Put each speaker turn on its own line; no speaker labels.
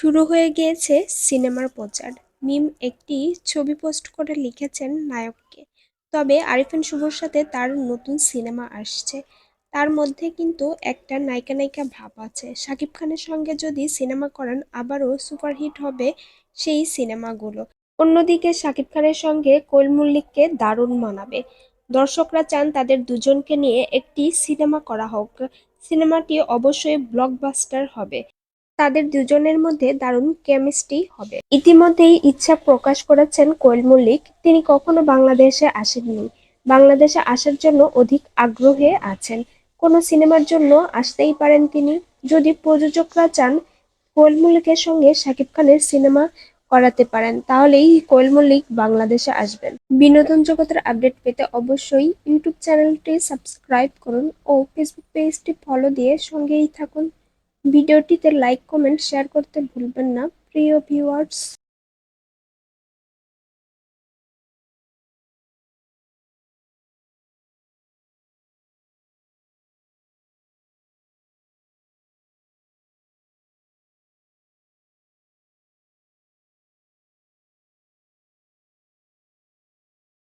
শুরু হয়ে গিয়েছে সিনেমার প্রচার। মিম একটি ছবি পোস্ট করে লিখেছেন নায়ককে। তবে আরিফিন শুভর সাথে তার নতুন সিনেমা আসছে। তার মধ্যে কিন্তু একটা নায়িকা নায়িকা ভাব আছে। শাকিব খানের সঙ্গে যদি সিনেমা করেন, আবারও সুপারহিট হবে সেই সিনেমাগুলো। অন্যদিকে শাকিব খানের সঙ্গে কোয়েল মল্লিককে দারুণ মানাবে। দর্শকরা চান তাদের দুজনকে নিয়ে একটি সিনেমা করা হোক। সিনেমাটি অবশ্যই ব্লকবাস্টার হবে। তাদের দুজনের মধ্যে দারুণ কেমিস্ট্রি হবে। ইতিমধ্যেই ইচ্ছা প্রকাশ করেছেন কোয়েল মল্লিক। তিনি কখনো বাংলাদেশে আসেননি। বাংলাদেশে আসার জন্য অধিক আগ্রহে আছেন। কোনো সিনেমার জন্য আসতেই পারেন তিনি। যদি প্রযোজকরা চান কোয়েল মল্লিকের সঙ্গে শাকিব খানের সিনেমা করাতে পারেন, তাহলেই কোয়েল মল্লিক বাংলাদেশে আসবেন। বিনোদন জগতের আপডেট পেতে অবশ্যই ইউটিউব চ্যানেলটি সাবস্ক্রাইব করুন ও ফেসবুক পেজটি ফলো দিয়ে সঙ্গেই থাকুন। ভিডিওটিতে লাইক কমেন্ট শেয়ার করতে ভুলবেন না। প্রিয় ভিউয়ার্স